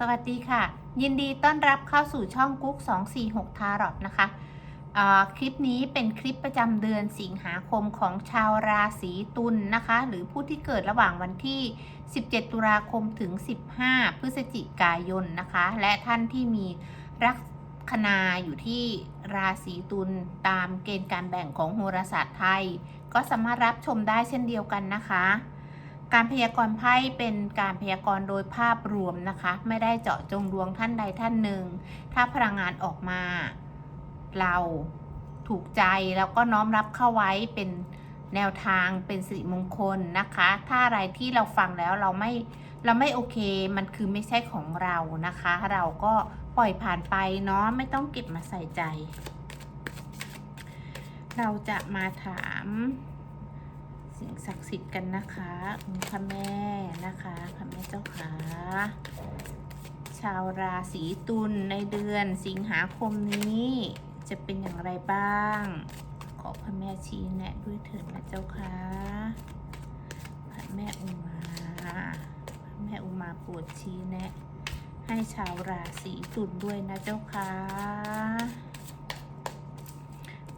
สวัสดีค่ะ ยินดีต้อนรับเข้าสู่ช่องกุ๊ก246ทารอตนะคะคลิปนี้เป็นคลิปประจำเดือนสิงหาคมของชาวราศีตุลนนะคะ หรือผู้ที่เกิดระหว่างวันที่ 17 ตุลาคมถึง 15 พฤศจิกายนนะคะ และท่านที่มีลัคนาอยู่ที่ราศีตุลตามเกณฑ์การแบ่งของโหราศาสตร์ไทย ก็สามารถรับชมได้เช่นเดียวกันนะคะ การพยากรณ์ไพ่เป็นการพยากรณ์โดยภาพรวมนะคะ ไม่ได้เจาะจงดวงท่านใดท่านหนึ่ง ถ้าพลังงานออกมา เราถูกใจแล้วก็น้อมรับเข้าไว้เป็นแนวทางเป็นสิริมงคลนะคะ ถ้าอะไรที่เราฟังแล้วเราไม่เราไม่โอเคมันคือไม่ใช่ของเรานะคะ เราก็ปล่อยผ่านไปเนาะไม่ต้องเก็บมาใส่ใจ เราจะมาถาม สิ่งศักดิ์สิทธิ์กันนะคะองค์พระแม่นะคะพระแม่เจ้าขาชาวราศีตุลในเดือนสิงหาคมนี้ จะเป็นอย่างไรบ้าง ขอพระแม่ชี้แนะด้วยเถิดนะเจ้าค่ะพระแม่อุมาพระแม่อุมาโปรดชี้แนะ ให้ชาวราศีตุลด้วยนะเจ้าค่ะ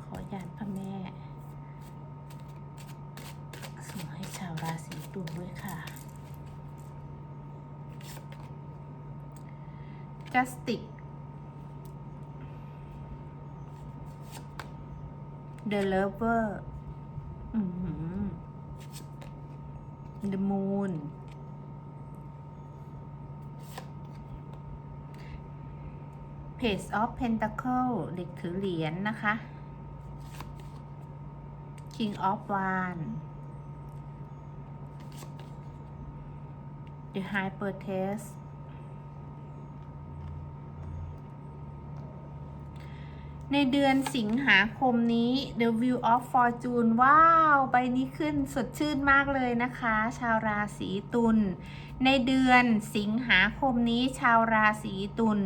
ขอญาตพระแม่ ส่งให้ชาวราศีตุลด้วย ค่ะ Justic The Lover อือหือ The Moon Page of Pentacle เด็กถือเหรียญนะคะ King of Wands The High Priestess ในเดือนสิงหาคมนี้ The View of Fortune ว้าว ใบนี้ขึ้นสดชื่นมากเลยนะคะ ชาวราศีตุล ในเดือนสิงหาคมนี้ชาวราศีตุล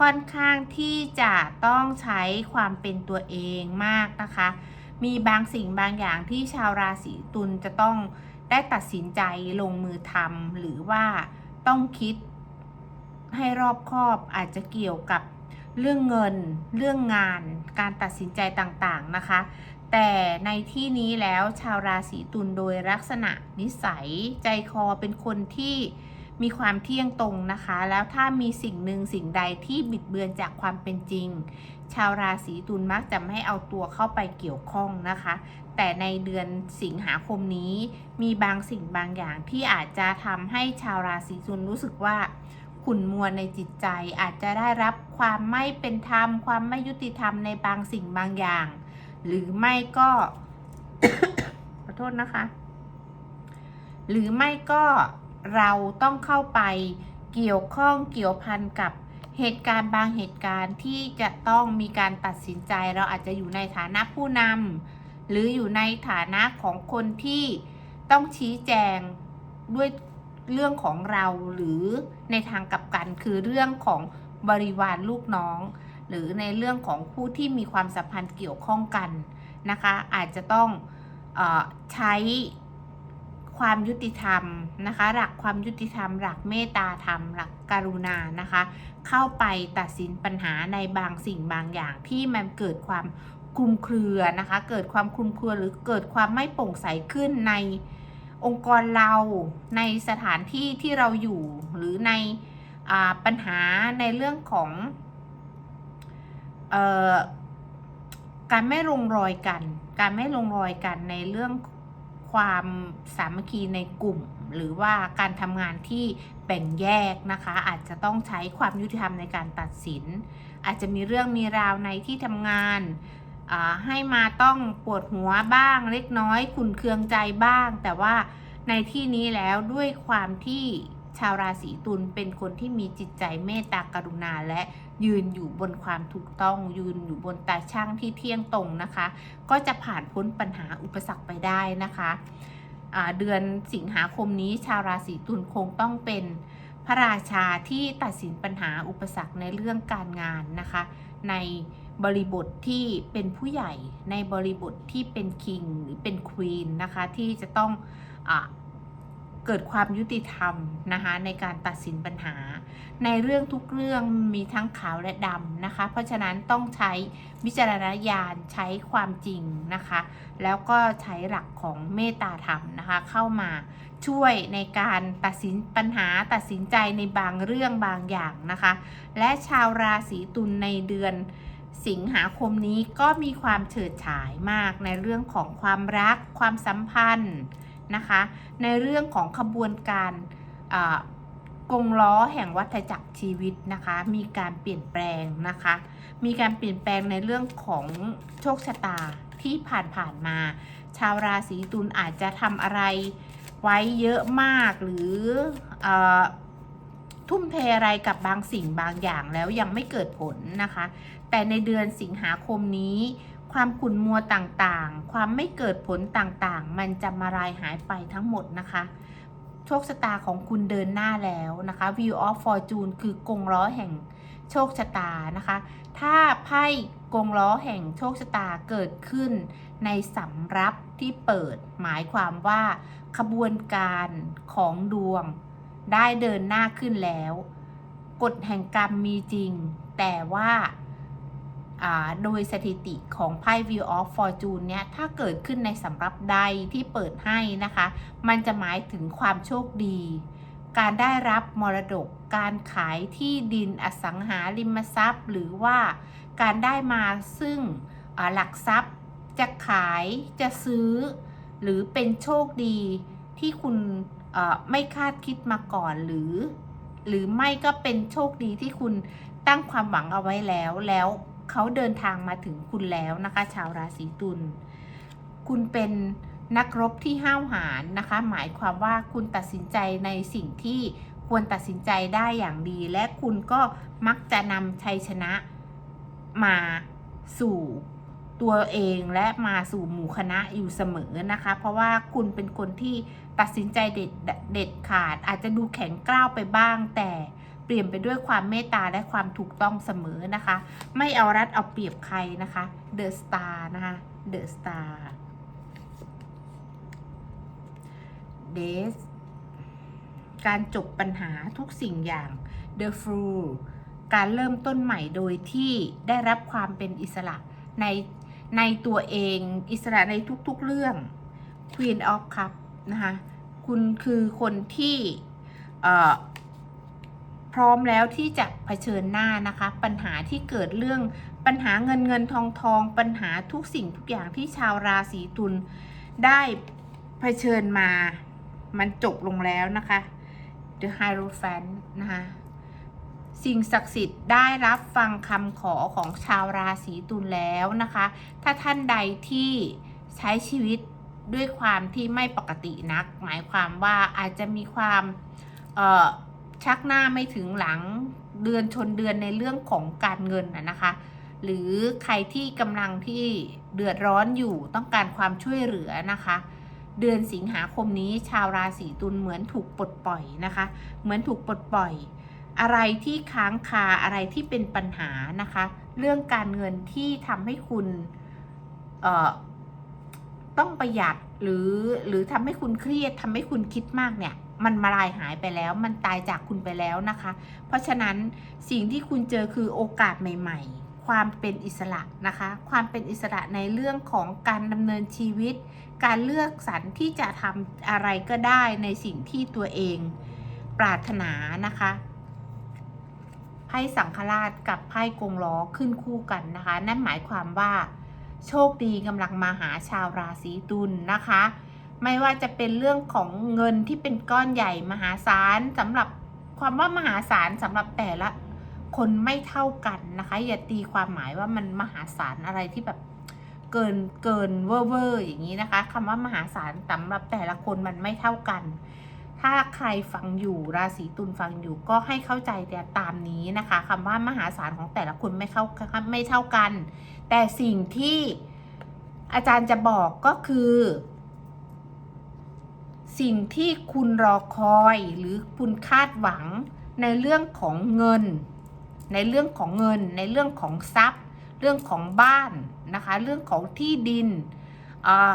ค่อนข้างที่จะต้องใช้ความเป็นตัวเองมากนะคะ มีบางสิ่งบางอย่างที่ชาวราศีตุลจะต้อง ได้ตัดสินใจลงมือทำหรือว่าต้องคิดให้รอบคอบอาจจะเกี่ยวกับเรื่องเงิน เรื่องงาน การตัดสินใจต่างๆนะคะ แต่ในที่นี้แล้วชาวราศีตุลโดยลักษณะนิสัยใจคอเป็นคนที่มีความเที่ยงตรงนะคะ แล้วถ้ามีสิ่งหนึ่งสิ่งใดที่บิดเบือนจากความเป็นจริง ชาวราศีตุลมักจะไม่เอาตัวเข้าไปเกี่ยวข้องนะคะ แต่ในเดือนสิงหาคมนี้ มีบางสิ่งบางอย่างที่อาจจะทำให้ชาวราศีตุลรู้สึกว่าขุ่นมัวในจิตใจอาจจะได้รับความไม่เป็นธรรม ความไม่ยุติธรรมในบางสิ่งบางอย่าง หรือไม่ก็ ขอโทษนะคะ หรือไม่ก็เราต้องเข้าไปเกี่ยวข้องเกี่ยวพันกับเหตุการณ์บางเหตุการณ์ที่จะต้องมีการตัดสินใจเราอาจจะอยู่ในฐานะผู้นำ หรืออยู่ในฐานะของคนที่ต้องชี้แจงด้วยเรื่องของเราหรือในทางกลับกันคือเรื่องของบริวารลูกน้อง หรือในเรื่องของผู้ที่มีความสัมพันธ์เกี่ยวข้องกันนะคะ อาจจะต้องเออใช้ความยุติธรรมนะคะ หลักความยุติธรรม หลักเมตตาธรรม หลักกรุณานะคะ เข้าไปตัดสินปัญหาในบางสิ่งบางอย่างที่มันเกิดความ คลุมเครือนะคะ เกิดความคลุมเครือหรือเกิดความไม่โปร่งใสขึ้นในองค์กรเราในสถานที่ที่เราอยู่หรือในปัญหาในเรื่องของออการไม่ลงรอยกัน การไม่ลงรอยกันในเรื่องความสามัคคีในกลุ่ม หรือว่าการทำงานที่แบ่งแยกนะคะ อาจจะต้องใช้ความยุติธรรมในการตัดสิน อาจจะมีเรื่องมีราวในที่ทำงาน ให้มาต้องปวดหัวบ้างเล็กน้อยขุนเคืองใจบ้าง แต่ว่าในที่นี้แล้วด้วยความที่ชาวราศีตุลเป็นคนที่มีจิตใจเมตตากรุณาและยืนอยู่บนความถูกต้อง ยืนอยู่บนตาช่างที่เที่ยงตรงนะคะ ก็จะผ่านพ้นปัญหาอุปสรรคไปได้นะคะเดือนสิงหาคมนี้ชาวราศีตุลคงต้องเป็นพระราชาที่ตัดสินปัญหาอุปสรรคในเรื่องการงานนะคะ ใน บริบทที่เป็นผู้ใหญ่ในบริบทที่เป็นคิงหรือเป็นควีนนะคะ ที่จะต้องอเกิดความยุติธรรมนะคะในการตัดสินปัญหา ในเรื่องทุกเรื่องมีทั้งขาวและดำนะคะ เพราะฉะนั้นต้องใช้วิจารณญาณใช้ความจริงนะคะ แล้วก็ใช้หลักของเมตตาธรรมนะคะ เข้ามาช่วยในการตัดสินปัญหาตัดสินใจในบางเรื่องบางอย่างนะคะ และชาวราศีตุลในเดือน สิงหาคมนี้ก็มีความเฉิดฉายมากในเรื่องของความรัก ความสัมพันธ์นะคะ ในเรื่องของขบวนการกงล้อแห่งวัฏจักรชีวิตนะคะ มีการเปลี่ยนแปลงนะคะ มีการเปลี่ยนแปลงในเรื่องของโชคชะตาที่ผ่านๆมา ชาวราศีตุลอาจจะทำอะไรไว้เยอะมากหรืออทุ่มเทอะไรกับบางสิ่งบางอย่างแล้วยังไม่เกิดผลนะคะ แต่ในเดือนสิงหาคมนี้ ความขุ่นมัวต่างๆ ความไม่เกิดผลต่างๆ มันจะมาลายหายไปทั้งหมดนะคะ โชคชะตาของคุณเดินหน้าแล้วนะคะ View of Fortune คือกงล้อแห่งโชคชะตานะคะ ถ้าไพ่กงล้อแห่งโชคชะตาเกิดขึ้นในสำรับที่เปิดหมายความว่าขบวนการของดวงได้เดินหน้าขึ้นแล้ว กฎแห่งกรรมมีจริง แต่ว่าอ่า โดยสถิติของไพ่ View of Fortune เนี่ยถ้าเกิดขึ้นในสำรับใดที่เปิดให้นะคะ มันจะหมายถึงความโชคดี การได้รับมรดก การขายที่ดินอสังหาริมทรัพย์ หรือว่าการได้มาซึ่งหลักทรัพย์จะขายจะซื้อ หรือเป็นโชคดีที่คุณไม่คาดคิดมาก่อนหรือ หรือไม่ก็เป็นโชคดีที่คุณตั้งความหวังเอาไว้แล้วแล้ว เขาเดินทางมาถึงคุณแล้วนะคะ ชาวราศีตุล คุณเป็นนักรบที่ห้าวหาญนะคะ หมายความว่าคุณตัดสินใจในสิ่งที่ควรตัดสินใจได้อย่างดี และคุณก็มักจะนำชัยชนะมาสู่ตัวเองและมาสู่หมู่คณะอยู่เสมอนะคะ เพราะว่าคุณเป็นคนที่ตัดสินใจเด็ดเด็ดขาด อาจจะดูแข็งกร้าวไปบ้างแต่ เปลี่ยนไปด้วยความเมตตาและความถูกต้องเสมอนะคะ ไม่เอารัดเอาเปรียบใครนะคะ The Star นะคะ The Star d a y s การจบปัญหาทุกสิ่งอย่าง The Fool การเริ่มต้นใหม่โดยที่ได้รับความเป็นอิสระในในตัวเองอิสระในทุกๆเรื่อง Queen of Cup นะคะ คุณคือคนที่ พร้อมแล้วที่จะเผชิญหน้านะคะ ปัญหาที่เกิดเรื่องปัญหาเงินเงินทองทอง ปัญหาทุกสิ่งทุกอย่างที่ชาวราศีตุลได้เผชิญมา มันจบลงแล้วนะคะ The Hierophant นะคะสิ่งศักดิ์สิทธิ์ได้รับฟังคำขอของชาวราศีตุลแล้วนะคะ ถ้าท่านใดที่ใช้ชีวิตด้วยความที่ไม่ปกตินัก หมายความว่าอาจจะมีความเอ่อ ชักหน้าไม่ถึงหลังเดือนชนเดือนในเรื่องของการเงินนะนะคะ หรือใครที่กำลังที่เดือดร้อนอยู่ต้องการความช่วยเหลือนะคะ เดือนสิงหาคมนี้ชาวราศีตุลเหมือนถูกปลดปล่อยนะคะ เหมือนถูกปลดปล่อย อะไรที่ค้างคาอะไรที่เป็นปัญหานะคะ เรื่องการเงินที่ทำให้คุณเอ่อต้องประหยัดหรือหรือทำให้คุณเครียดทำให้คุณคิดมากเนี่ย มันมาลายหายไปแล้ว มันตายจากคุณไปแล้วนะคะ เพราะฉะนั้นสิ่งที่คุณเจอคือโอกาสใหม่ ๆ ความเป็นอิสระนะคะ ความเป็นอิสระในเรื่องของการดำเนินชีวิต การเลือกสรรที่จะทำอะไรก็ได้ในสิ่งที่ตัวเองปรารถนานะคะไพ่สังฆราชกับไพ่กงล้อขึ้นคู่กันนะคะ นั่นหมายความว่า โชคดีกำลังมาหาชาวราศีตุลนะคะ ไม่ว่าจะเป็นเรื่องของเงินที่เป็นก้อนใหญ่มหาศาลสำหรับความว่ามหาศาลสำหรับแต่ละคนไม่เท่ากันนะคะ อย่าตีความหมายว่ามันมหาศาลอะไรที่แบบเกินเกินเวอร์เวอร์อย่างนี้นะคะคำว่ามหาศาลสำหรับแต่ละคนมันไม่เท่ากัน ถ้าใครฟังอยู่ราศีตุลฟังอยู่ก็ให้เข้าใจแต่ตามนี้นะคะคำว่ามหาศาลของแต่ละคนไม่เข้าไม่เท่ากัน แต่สิ่งที่อาจารย์จะบอกก็คือ สิ่งที่คุณรอคอยหรือคุณคาดหวังในเรื่องของเงิน ในเรื่องของเงิน ในเรื่องของทรัพย์ เรื่องของบ้านนะคะ เรื่องของที่ดินอ่า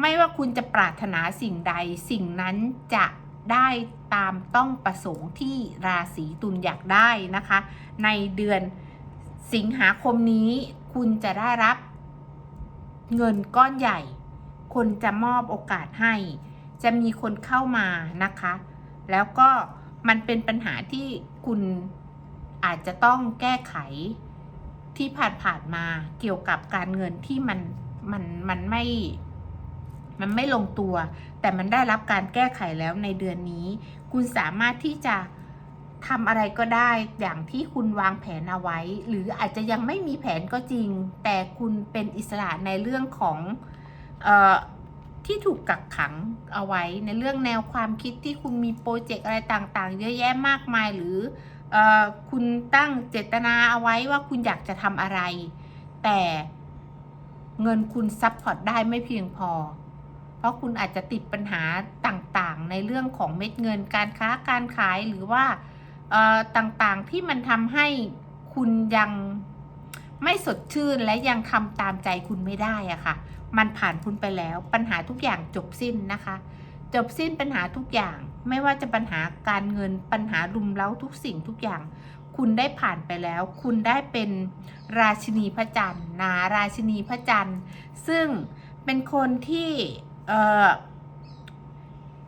ไม่ว่าคุณจะปรารถนาสิ่งใดสิ่งนั้นจะได้ตามต้องประสงค์ที่ราศีตุลอยากได้นะคะ ในเดือนสิงหาคมนี้คุณจะได้รับเงินก้อนใหญ่ คนจะมอบโอกาสให้ จะมีคนเข้ามานะคะ แล้วก็มันเป็นปัญหาที่คุณอาจจะต้องแก้ไขที่ผ่านๆมาเกี่ยวกับการเงินที่มันมันมันไม่ มันไม่ลงตัว แต่มันได้รับการแก้ไขแล้วในเดือนนี้ คุณสามารถที่จะทำอะไรก็ได้อย่างที่คุณวางแผนเอาไว้ หรืออาจจะยังไม่มีแผนก็จริง แต่คุณเป็นอิสระในเรื่องของเออ ที่ถูกกักขังเอาไว้ในเรื่องแนวความคิดที่คุณมีโปรเจกต์อะไรต่างๆ เยอะแยะมากมายหรือออคุณตั้งเจตนาเอาไว้ว่าคุณอยากจะทำอะไร แต่เงินคุณซัพพอร์ตได้ไม่เพียงพอ เพราะคุณอาจจะติดปัญหาต่างๆ ในเรื่องของเม็ดเงินการค้าการขายหรือว่าต่างๆที่มันทำให้คุณยัง ไม่สดชื่นและยังทำตามใจคุณไม่ได้อะค่ะ มันผ่านคุณไปแล้ว ปัญหาทุกอย่างจบสิ้นนะคะ จบสิ้นปัญหาทุกอย่าง ไม่ว่าจะปัญหาการเงินปัญหารุมเร้าทุกสิ่งทุกอย่าง คุณได้ผ่านไปแล้ว คุณได้เป็นราชินีพระจันทร์นาราชินีพระจันทร์ ซึ่งเป็นคนที่เ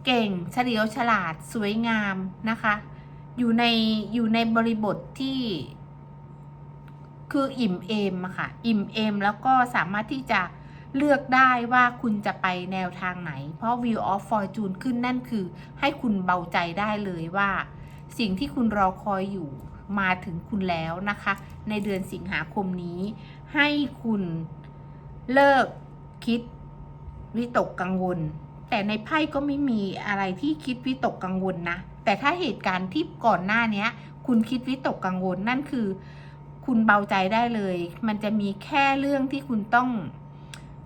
เก่งเฉลียวฉลาดสวยงามนะคะ อยู่ในอยู่ในบริบทที่ คืออิ่มเอมอะค่ะ อิ่มเอมแล้วก็สามารถที่จะเลือกได้ว่าคุณจะไปแนวทางไหน เพราะ View of Fortune ขึ้นนั่นคือ ให้คุณเบาใจได้เลยว่า สิ่งที่คุณรอคอยอยู่มาถึงคุณแล้วนะคะ ในเดือนสิงหาคมนี้ ให้คุณเลิกคิดวิตกกังวล แต่ในไพ่ก็ไม่มีอะไรที่คิดวิตกกังวลนะ แต่ถ้าเหตุการณ์ที่ก่อนหน้านี้คุณคิดวิตกกังวลนั่นคือ คุณเบาใจได้เลย มันจะมีแค่เรื่องที่คุณต้อง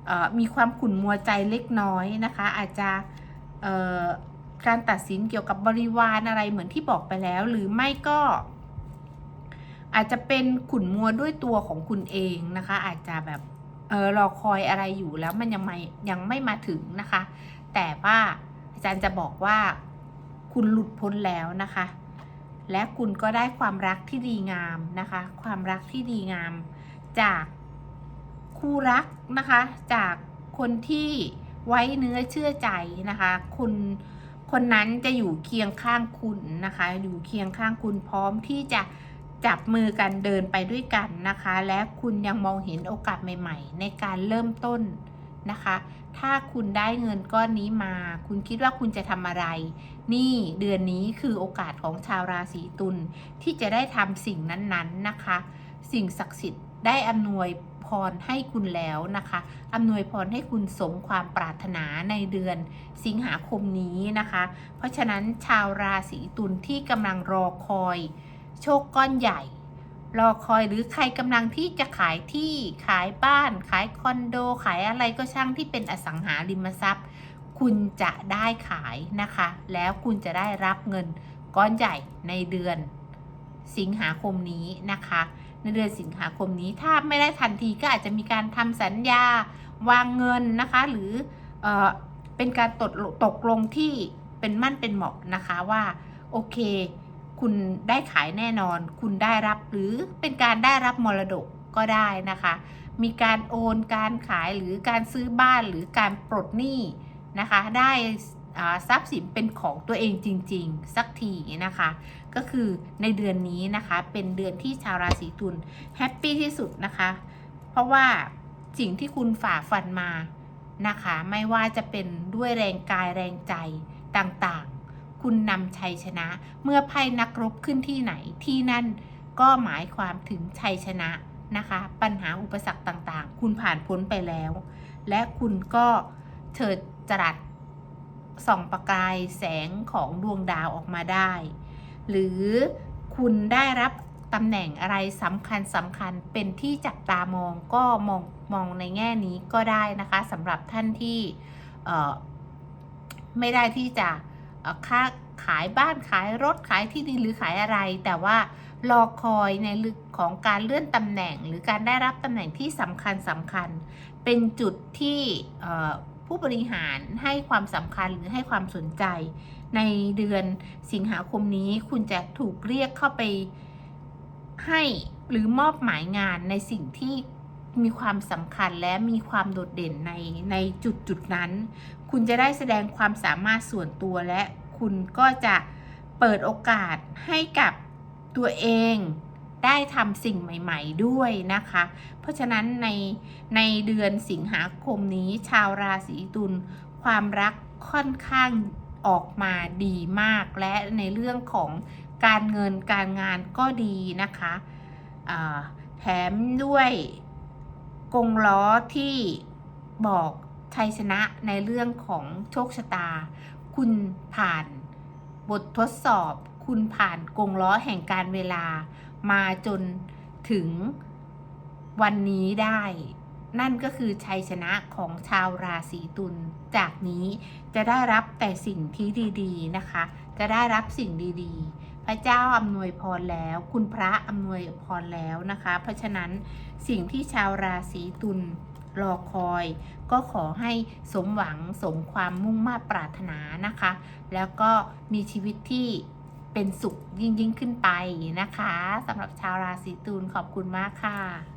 ออมีความขุ่นมัวใจเล็กน้อยนะคะ อาจจะการตัดสินเกี่ยวกับบริวารอะไรเหมือนที่บอกไปแล้ว หรือไม่ก็ อาจจะเป็นขุ่นมัวด้วยตัวของคุณเองนะคะ อาจจะแบบเออรอคอยอะไรอยู่แล้วมันยังไม่ยังไม่มาถึงนะคะ แต่ว่าอาจารย์จะบอกว่าคุณหลุดพ้นแล้วนะคะ และคุณก็ได้ความรักที่ดีงามนะคะ ความรักที่ดีงาม จากคู่รักนะคะ จากคนที่ไว้เนื้อเชื่อใจนะคะคุณคนนั้นจะอยู่เคียงข้างคุณนะคะ อยู่เคียงข้างคุณพร้อมที่จะจับมือกันเดินไปด้วยกันนะคะ และคุณยังมองเห็นโอกาสใหม่ ๆ ในการเริ่มต้น นะคะ ถ้าคุณได้เงินก้อนนี้มา คุณคิดว่าคุณจะทำอะไร นี่เดือนนี้คือโอกาสของชาวราศีตุลที่จะได้ทำสิ่งนั้นๆนะคะ สิ่งศักดิ์สิทธิ์ได้อำนวยพรให้คุณแล้วนะคะอำนวยพรให้คุณสมความปรารถนาในเดือนสิงหาคมนี้นะคะ เพราะฉะนั้นชาวราศีตุลที่กำลังรอคอย โชคก้อนใหญ่ รอคอยหรือใครกำลังที่จะขายที่ขายบ้าน ขายคอนโด ขายอะไรก็ช่างที่เป็นอสังหาริมทรัพย์ คุณจะได้ขายนะคะ แล้วคุณจะได้รับเงินก้อนใหญ่ในเดือนสิงหาคมนี้นะคะ ในเดือนสิงหาคมนี้ถ้าไม่ได้ทันทีก็อาจจะมีการทำสัญญาวางเงินนะคะ หรือเออเป็นการตกตกลงที่เป็นมั่นเป็นเหมาะนะคะว่าโอเค คุณได้ขายแน่นอน คุณได้รับหรือเป็นการได้รับมรดกก็ได้นะคะ มีการโอนการขายหรือการซื้อบ้านหรือการปลดหนี้นะคะ ได้ทรัพย์สินเป็นของตัวเองจริง ๆ สักทีนะคะ ก็คือในเดือนนี้นะคะเป็นเดือนที่ชาวราศีตุลแฮปปี้ที่สุดนะคะ เพราะว่าสิ่งที่คุณฝ่าฟันมานะคะ ไม่ว่าจะเป็นด้วยแรงกายแรงใจต่างๆ คุณนำชัยชนะ เมื่อไพ่นักรบขึ้นที่ไหนที่นั่นก็หมายความถึงชัยชนะนะคะ ปัญหาอุปสรรคต่างๆ คุณผ่านพ้นไปแล้ว และคุณก็เฉิดจรัสส่องประกายแสงของดวงดาวออกมาได้ หรือคุณได้รับตำแหน่งอะไรสำคัญสำคัญเป็นที่จับตามองก็มองมองในแง่นี้ก็ได้นะคะสำหรับท่านที่ไม่ได้ที่จะ ค่าขายบ้านขายรถขายที่ดินหรือขายอะไร แต่ว่ารอคอยในลึกของการเลื่อนตำแหน่ง หรือการได้รับตำแหน่งที่สำคัญสำคัญ เป็นจุดที่ผู้บริหารให้ความสำคัญหรือให้ความสนใจ ในเดือนสิงหาคมนี้คุณจะถูกเรียกเข้าไปให้หรือมอบหมายงานในสิ่งที่ มีความสำคัญและมีความโดดเด่นในในจุดจุดนั้น คุณจะได้แสดงความสามารถส่วนตัวและคุณก็จะเปิดโอกาสให้กับตัวเองได้ทำสิ่งใหม่ๆด้วยนะคะ เพราะฉะนั้นในในเดือนสิงหาคมนี้ชาวราศีตุลความรักค่อนข้างออกมาดีมาก และในเรื่องของการเงินการงานก็ดีนะคะ แถมด้วย กงล้อที่บอกชัยชนะในเรื่องของโชคชะตา คุณผ่านบททดสอบ คุณผ่านกงล้อแห่งการเวลา มาจนถึงวันนี้ได้ นั่นก็คือชัยชนะของชาวราศีตุล จากนี้จะได้รับแต่สิ่งที่ดี ๆ นะคะ จะได้รับสิ่งดี ๆ พระเจ้าอำนวยพรแล้ว คุณพระอำนวยพรแล้วนะคะ เพราะฉะนั้นสิ่งที่ชาวราศีตุลรอคอย ก็ขอให้สมหวังสมความมุ่งมา่ปรารถนานะคะ แล้วก็มีชีวิตที่เป็นสุขยิ่งยิ่งขึ้นไปนะคะสำหรับชาวราศีตุลขอบคุณมากค่ะ